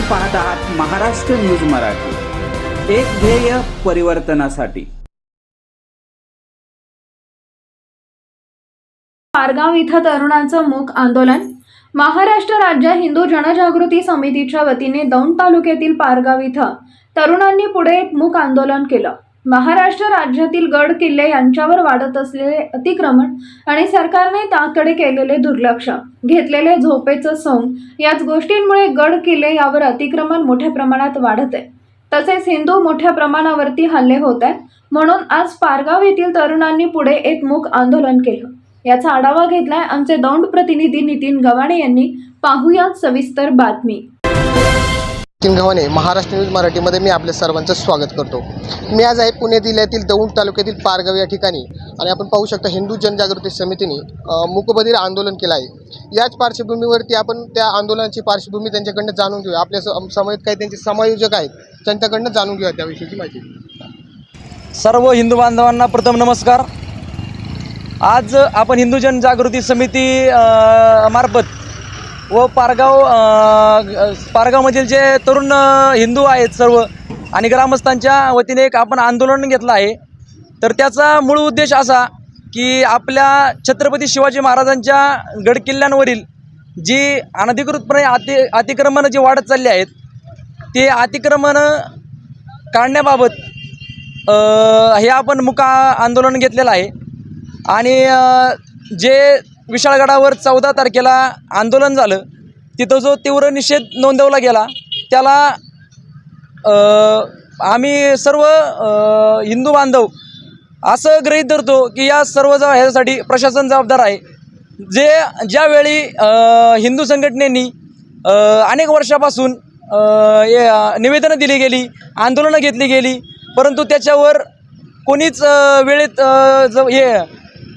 आपण पाहत आहात महाराष्ट्र न्यूज मराठी. एक ध्येय परिवर्तनासाठी. पारगाव इथं तरुणांचं मूक आंदोलन. महाराष्ट्र राज्य हिंदू जनजागृती समितीच्या वतीने दौंड तालुक्यातील पारगाव इथं तरुणांनी पुढे एक मूक आंदोलन केलं. महाराष्ट्र राज्यातील गड किल्ले यांच्यावर वाढत असलेले अतिक्रमण आणि सरकारने त्याकडे केलेले दुर्लक्ष घेतलेले झोपेचं सोंग याच गोष्टींमुळे गड किल्ले यावर अतिक्रमण मोठ्या प्रमाणात वाढत आहे. तसेच हिंदू मोठ्या प्रमाणावरती हल्ले होत आहेत. म्हणून आज पारगाव येथील तरुणांनी पुढे एक मूक आंदोलन केलं. याचा आढावा घेतलाय आमचे दौंड प्रतिनिधी नितीन गवाणे यांनी. पाहुयात सविस्तर बातमी. नितीन गव्हाणे महाराष्ट्र न्यूज मराठीमध्ये मी आपल्या सर्वांचं स्वागत करतो. मी आज आहे पुणे जिल्ह्यातील दौंड तालुक्यातील पारगाव या ठिकाणी आणि आपण पाहू शकता हिंदू जनजागृती समितीने अ, मूकबधीर आंदोलन केलं आहे. याच पार्श्वभूमीवरती आपण त्या आंदोलनाची पार्श्वभूमी त्यांच्याकडनं जाणून घेऊया. आपल्या स- काही त्यांचे समायोजक आहेत त्यांच्याकडनं जाणून घेऊया त्याविषयीची माहिती. सर्व हिंदू बांधवांना प्रथम नमस्कार. आज आपण हिंदू जनजागृती समिती मार्फत व पारगाव पारगावमधील जे तरुण हिंदू आहेत सर्व आणि ग्रामस्थांच्या वतीने एक आपण आंदोलन घेतलं आहे. तर त्याचा मूळ उद्देश असा की आपल्या छत्रपती शिवाजी महाराजांच्या गडकिल्ल्यांवरील जी अनधिकृतपणे अति अतिक्रमणं जी वाढत चालली आहेत ते अतिक्रमणं काढण्याबाबत हे आपण मुका आंदोलन घेतलेलं आहे. आणि जे विशाळगडावर चौदा तारखेला आंदोलन झालं. तिथं जो तीव्र निषेध नोंदवला गेला त्याला आम्ही सर्व हिंदू बांधव असं गृहीत धरतो की या सर्व जा ह्यासाठी प्रशासन जबाबदार आहे. जे ज्यावेळी हिंदू संघटनेनी अनेक वर्षापासून निवेदनं दिली गेली आंदोलनं घेतली गेली परंतु त्याच्यावर कोणीच वेळेत ज हे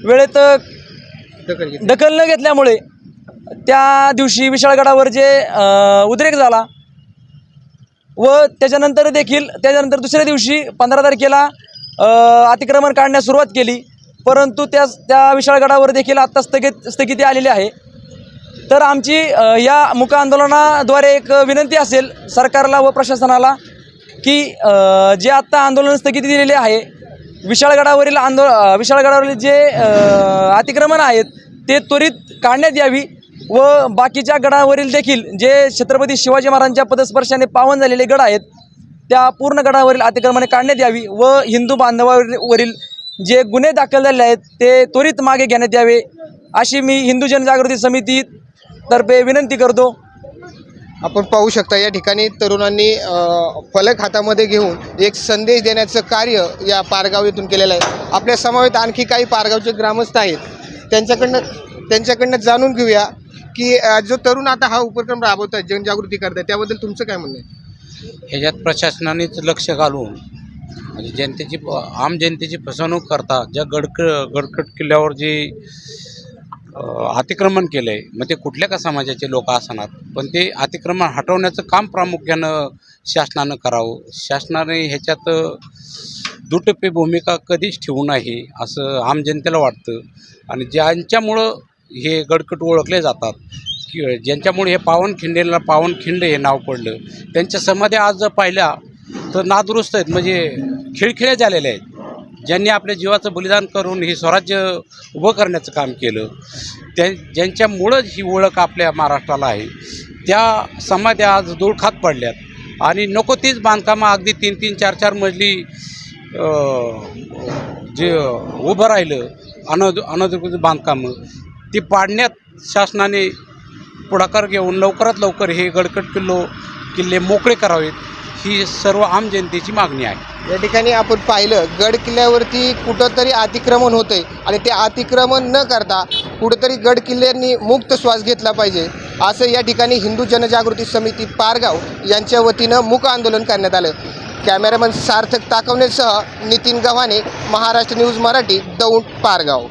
वेळेत दखल न घेतल्यामुळे त्या दिवशी विशाळगडावर जे उद्रेक झाला व त्याच्यानंतर देखील त्याच्यानंतर दुसऱ्या दिवशी पंधरा तारखेला अतिक्रमण काढण्यास सुरुवात केली. परंतु त्या त्या विशाळगडावर देखील आत्ता स्थगित स्थगिती आलेली आहे. तर आमची या मुका आंदोलनाद्वारे एक विनंती असेल सरकारला व प्रशासनाला की जे आत्ता आंदोलन स्थगिती दिलेली आहे विशाळगडावरील आंदोलन विशाळगडावरील जे अतिक्रमण आहेत ते त्वरित काढण्यात यावी व बाकीच्या गडावरील देखील जे छत्रपती शिवाजी महाराजांच्या पदस्पर्शाने पावन झालेले गड आहेत त्या पूर्ण गडावरील अतिक्रमणे काढण्यात यावी व हिंदू बांधवावरील जे गुन्हे दाखल झाले आहेत ते त्वरित मागे घेण्यात यावे अशी मी हिंदू जनजागृती समिती तर्फे विनंती करतो. आपण पाहू शकता या ठिकाणी तरुणांनी फलक हातामध्ये घेऊन एक संदेश देण्याचं कार्य या पारगाव येथून केलेलं आहे. आपल्या समवेत आणखी काही पारगावचे ग्रामस्थ आहेत. त्यांच्याकडनं त्यांच्याकडनं जाणून घेऊया की जो तरुण आता हा उपक्रम राबवत आहे जनजागृती करत आहे त्याबद्दल तुमचं काय म्हणणं आहे? ह्याच्यात प्रशासनानेच लक्ष घालून म्हणजे जनतेची आम जनतेची फसवणूक करता ज्या गडक गडकट किल्ल्यावर जी अतिक्रमण केलं आहे मग ते कुठल्या का समाजाचे लोक असणार? पण ते अतिक्रमण हटवण्याचं काम प्रामुख्यानं शासनानं करावं. शासनाने ह्याच्यात दुटप्पी भूमिका कधीच ठेवू नाही असं आम जनतेला वाटतं. आणि ज्यांच्यामुळं हे गडकट ओळखले जातात की ज्यांच्यामुळे हे पावनखिंडेला पावनखिंड हे नाव पडलं त्यांच्या समाधी आज जर पाहिल्या तर नादुरुस्त आहेत. म्हणजे खिळखिळ्या झालेले आहेत. ज्यांनी आपल्या जीवाचं बलिदान करून हे स्वराज्य उभं करण्याचं काम केलं त्या ज्यांच्यामुळं ही ओळख आपल्या महाराष्ट्राला आहे त्या समाध्या आज धूळखात पडल्यात. आणि नको तीच बांधकामं अगदी तीन तीन चार चार मजली जे उभं राहिलं अनध अनधिकृत बांधकामं ती पाडण्यात शासनाने पुढाकार घेऊन लवकरात लवकर हे गडकट किल्लो किल्ले मोकळे करावेत. ही सर्व आम जनतेची मागणी आहे. या ठिकाणी आपण पाहिलं गड किल्ल्यावरती कुठंतरी अतिक्रमण होतंय आणि ते अतिक्रमण न करता कुठंतरी गड किल्ल्यांनी मुक्त श्वास घेतला पाहिजे. असं या ठिकाणी हिंदू जनजागृती समिती पारगाव यांच्या वतीनं मुक आंदोलन करण्यात आलं. कॅमेरामन सार्थक ताकवणेसह नितीन गव्हाणे महाराष्ट्र न्यूज मराठी दौंड पारगाव.